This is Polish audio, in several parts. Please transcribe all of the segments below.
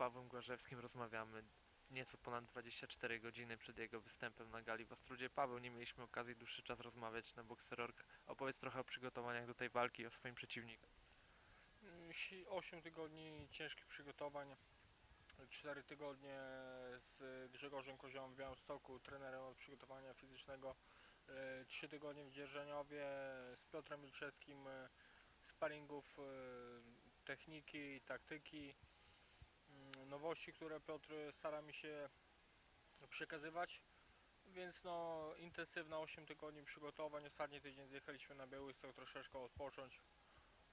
Pawłem Głażewskim rozmawiamy nieco ponad 24 godziny przed jego występem na gali w Ostrudzie. Paweł, nie mieliśmy okazji dłuższy czas rozmawiać na Boxerorg. Opowiedz trochę o przygotowaniach do tej walki, o swoim przeciwniku. 8 tygodni ciężkich przygotowań, 4 tygodnie z Grzegorzem Kozią w Białymstoku, trenerem od przygotowania fizycznego, 3 tygodnie w Dzierżoniowie z Piotrem Milczewskim, e, sparingów, e, techniki, taktyki, nowości, które Piotr stara mi się przekazywać. Więc no intensywna 8 tygodni przygotowań. Ostatni tydzień zjechaliśmy na Białystok troszeczkę odpocząć.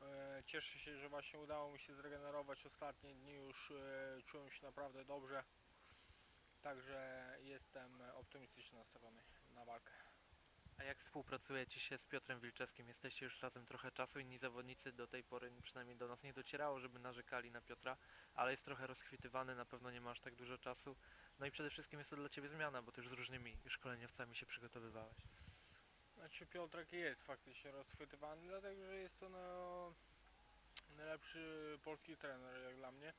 E, Cieszę się, że właśnie udało mi się zregenerować ostatnie dni, już e, czułem się naprawdę dobrze. Także jestem optymistycznie nastawiony na walkę. A jak współpracujecie się z Piotrem Wilczewskim? Jesteście już razem trochę czasu, inni zawodnicy do tej pory przynajmniej do nas nie docierało, żeby narzekali na Piotra, ale jest trochę rozchwytywany, na pewno nie masz tak dużo czasu. No i przede wszystkim jest to dla Ciebie zmiana, bo Ty już z różnymi szkoleniowcami się przygotowywałeś. Znaczy Piotrek jest faktycznie rozchwytywany, dlatego że jest to no, najlepszy polski trener jak dla mnie.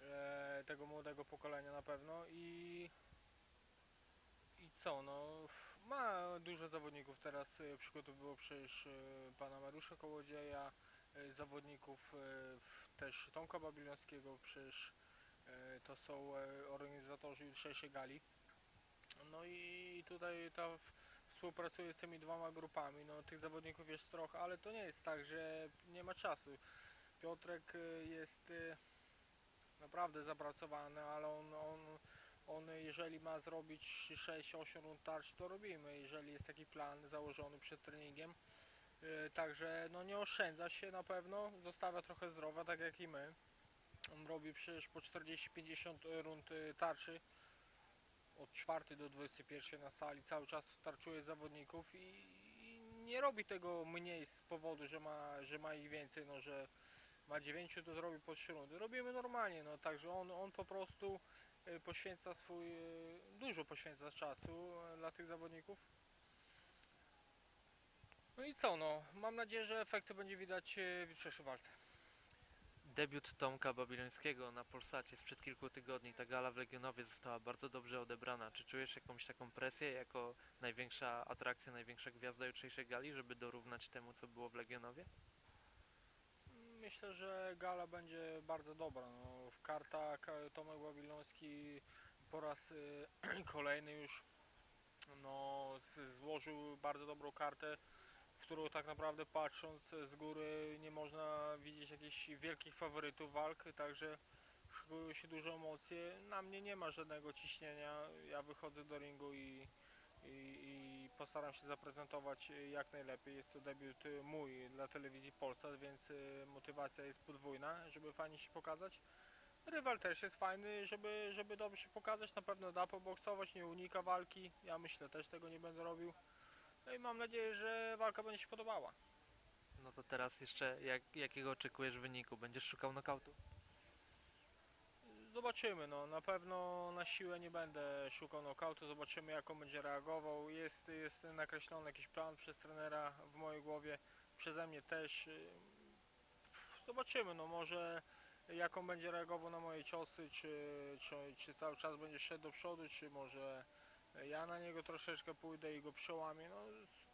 E, tego młodego pokolenia na pewno i co, no f- ma dużo zawodników teraz e, przygotowywał przecież e, pana Mariusza Kołodzieja, e, zawodników też Tomka Babilonskiego, przecież to są organizatorzy jutrzejszej gali. No i tutaj ta współpracuje z tymi dwoma grupami. No, tych zawodników jest trochę, ale to nie jest tak, że nie ma czasu. Piotrek jest naprawdę zapracowany, ale on, on, on jeżeli ma zrobić 6-8 rund tarcz, to robimy, jeżeli jest taki plan założony przed treningiem. Y, Także no, nie oszczędza się na pewno, zostawia trochę zdrowia, tak jak i my. On robi przecież po 40-50 rund y, tarczy od 4 do 21 na sali, cały czas tarczuje zawodników i, i nie robi tego mniej z powodu, że ma, że ma ich więcej, no że ma 9 to zrobi po 3 rundy. Robimy normalnie, no także on, on po prostu y, poświęca swój, y, dużo poświęca czasu y, dla tych zawodników. No i co, no, mam nadzieję, że efekty będzie widać y, w jutrzejszej walce. Debiut Tomka Babilońskiego na Polsacie sprzed kilku tygodni, ta gala w Legionowie została bardzo dobrze odebrana. Czy czujesz jakąś taką presję jako największa atrakcja, największa gwiazda jutrzejszej gali, żeby dorównać temu, co było w Legionowie? Myślę, że gala będzie bardzo dobra. No, w karta Ka- Tomek Babiloński po raz y, kolejny już no, złożył bardzo dobrą kartę, w którą tak naprawdę patrząc z góry nie można widzieć jakichś wielkich faworytów walk, także szykują się duże emocje. Na mnie nie ma żadnego ciśnienia. Ja wychodzę do ringu i, i, i postaram się zaprezentować y, jak najlepiej. Jest to debiut y, mój dla telewizji Polsat, więc y, motywacja jest podwójna, żeby fajnie się pokazać. Rywal też jest fajny, żeby, żeby dobrze się pokazać. Na pewno da poboksować, nie unika walki. Ja myślę, też tego nie będę robił. No i mam nadzieję, że walka będzie się podobała. No to teraz jeszcze jak, jakiego oczekujesz wyniku? Będziesz szukał nokautu? Zobaczymy, no na pewno na siłę nie będę szukał knockoutu, zobaczymy jak on będzie reagował. Jest, jest nakreślony jakiś plan przez trenera w mojej głowie, przeze mnie też. Ym, Zobaczymy, no może jak on będzie reagował na moje ciosy, czy, czy, czy cały czas będzie szedł do przodu, czy może ja na niego troszeczkę pójdę i go przełamię. No,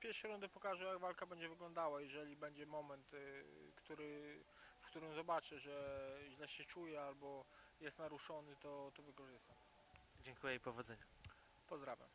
w rundy pokażę jak walka będzie wyglądała, jeżeli będzie moment, y, który, w którym zobaczę, że źle się czuję albo jest naruszony, to, to wykorzystam. Dziękuję i powodzenia. Pozdrawiam.